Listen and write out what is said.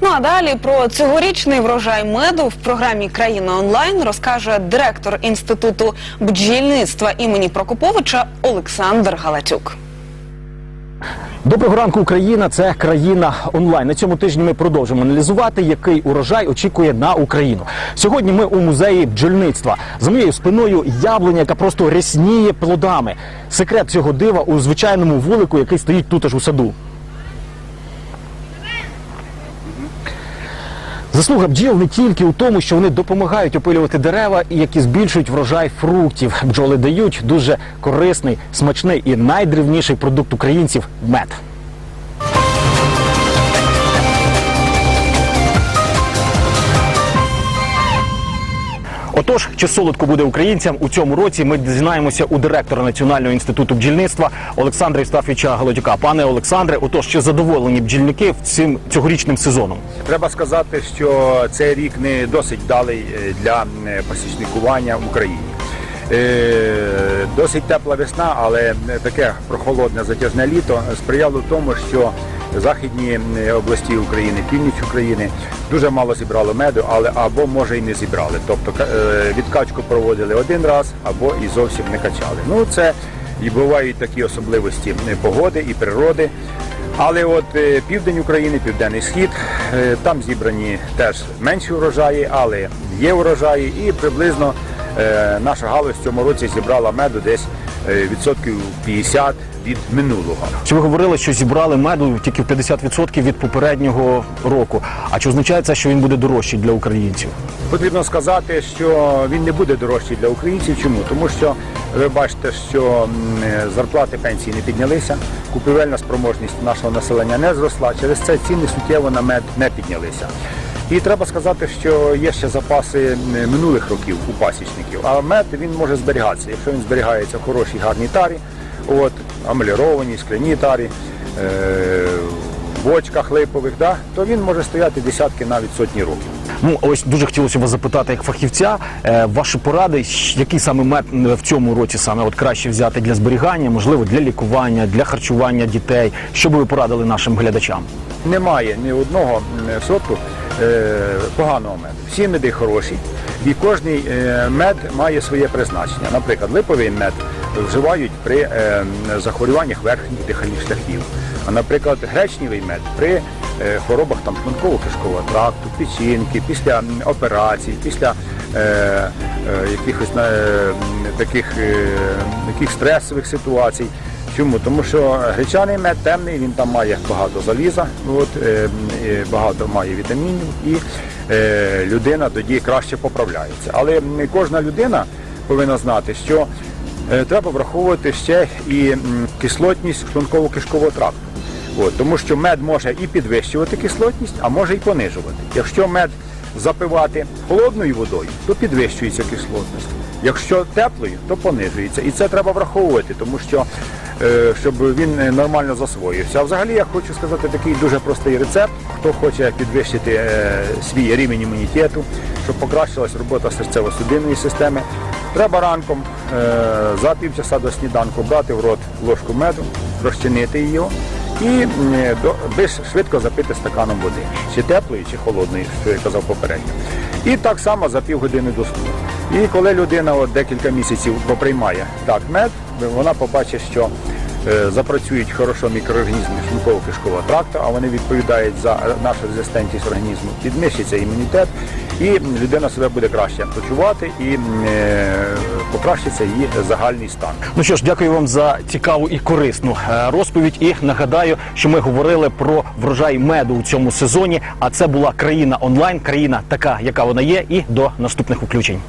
Ну а далі про цьогорічний врожай меду в програмі Країна онлайн розкаже директор інституту бджільництва імені Прокоповича Олександр Галатюк. Доброго ранку, Україна. Це країна онлайн. На цьому тижні ми продовжимо аналізувати, який урожай очікує на Україну. Сьогодні ми у музеї бджільництва. За моєю спиною яблуня, яка просто рясніє плодами. Секрет цього дива у звичайному вулику, який стоїть тут аж у саду. Заслуга бджіл не тільки у тому, що вони допомагають опилювати дерева, і які збільшують врожай фруктів. Бджоли дають дуже корисний, смачний і найдрівніший продукт українців мед. Отож, чи солодко буде українцям у цьому році? Ми дізнаємося у директора Національного інституту бджільництва Олександра Євстафійовича Голодюка. Пане Олександре, отож, чи задоволені бджільники цим цьогорічним сезоном? Треба сказати, що цей рік не досить вдалий е, для е, пасічникування в Україні. Е, Досить тепла весна, але таке прохолодне затяжне літо сприяло тому, що західні області України, північ України дуже мало зібрали меду, але або може і не зібрали. Тобто е, відкачку проводили один раз, або і зовсім не качали. Ну це і бувають такі особливості е, погоди і природи. Але от е, південь України, південний схід, там зібрані теж менші урожаї, але є урожаї, і приблизно наша галузь в цьому році зібрала меду десь е, відсотків 50 від минулого. Чи ви говорили, що зібрали меду тільки в 50% від попереднього року? А чи означає це, що він буде дорожчий для українців? Потрібно сказати, що він не буде дорожчий для українців. Чому? Тому що ви бачите, що е, зарплати пенсії не піднялися, купівельна спроможність нашого населення не зросла. Через це ціни суттєво на мед не піднялися. І треба сказати, що є ще запаси минулих років у пасічників. А мед він може зберігатися, якщо він зберігається в хорошій гарній тарі, от амелірованій, скляній тарі. Е- бочках липових, да, то він може стояти десятки, навіть сотні років. Ну ось дуже хотілося б запитати, як фахівця, е, ваші поради, який саме мед в цьому році саме от краще взяти для зберігання, можливо, для лікування, для харчування дітей. Що би ви порадили нашим глядачам? Немає ні одного сорту е, поганого меду. Всі меди хороші, і е, мед має своє призначення. Наприклад, липовий мед вживають при е, захворюваннях верхніх дихальних шляхів. А наприклад, гречневий мед при е, хворобах там шлунково-кишкового тракту, печінки, після операцій, після е, е, якихось е, таких, е, таких стресових ситуацій. Чому? Тому що гречаний мед темний, він там має багато заліза, от, е, е, багато має вітамінів і е, людина тоді краще поправляється. Але кожна людина повинна знати, що треба враховувати ще і кислотність шлунково-кишкового тракту. От, тому що мед може і підвищувати кислотність, а може і понижувати. Якщо мед запивати холодною водою, то підвищується кислотність. Якщо теплою, то понижується. І це треба враховувати, тому що е, щоб він е, нормально засвоївся. А взагалі я хочу сказати такий дуже простий рецепт. Хто хоче підвищити е, свій рівень імунітету, щоб покращилась робота серцево-судинної системи, треба ранком за півчаса до сніданку брати в рот ложку меду, розчинити її і швидко запити стаканом води, чи теплої, чи холодної, що я казав попередньо. І так само за півгодини до сну. І коли людина от декілька місяців поприймає так мед, вона побачить, що е, запрацюють хорошо мікроорганізми шлунково-кишкового тракту, а вони відповідають за нашу резистентність організму, піднищиться імунітет, і людина себе буде краще почувати і е, покращиться її загальний стан. Ну що ж, дякую вам за цікаву і корисну е, розповідь. І нагадаю, що ми говорили про врожай меду у цьому сезоні. А це була країна онлайн, країна така, яка вона є. І до наступних включень.